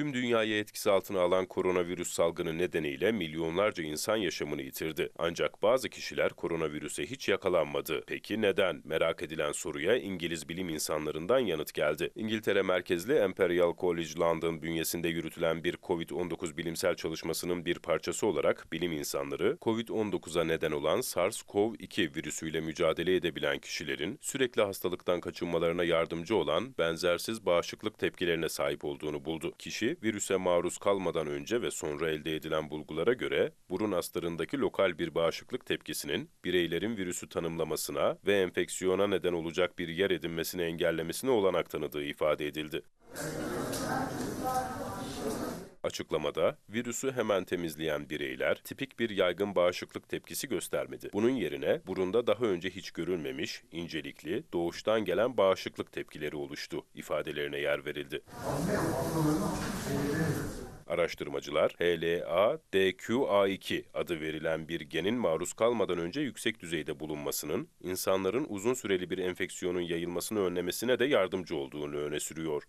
Tüm dünyayı etkisi altına alan koronavirüs salgını nedeniyle milyonlarca insan yaşamını yitirdi. Ancak bazı kişiler koronavirüse hiç yakalanmadı. Peki neden? Merak edilen soruya İngiliz bilim insanlarından yanıt geldi. İngiltere merkezli Imperial College London bünyesinde yürütülen bir COVID-19 bilimsel çalışmasının bir parçası olarak bilim insanları COVID-19'a neden olan SARS-CoV-2 virüsüyle mücadele edebilen kişilerin sürekli hastalıktan kaçınmalarına yardımcı olan benzersiz bağışıklık tepkilerine sahip olduğunu buldu. Kişi virüse maruz kalmadan önce ve sonra elde edilen bulgulara göre burun astarındaki lokal bir bağışıklık tepkisinin bireylerin virüsü tanımlamasına ve enfeksiyona neden olacak bir yer edinmesini engellemesine olanak tanıdığı ifade edildi. Açıklamada virüsü hemen temizleyen bireyler tipik bir yaygın bağışıklık tepkisi göstermedi. Bunun yerine burunda daha önce hiç görülmemiş, incelikli, doğuştan gelen bağışıklık tepkileri oluştu ifadelerine yer verildi. Araştırmacılar HLA-DQA2 adı verilen bir genin maruz kalmadan önce yüksek düzeyde bulunmasının insanların uzun süreli bir enfeksiyonun yayılmasını önlemesine de yardımcı olduğunu öne sürüyor.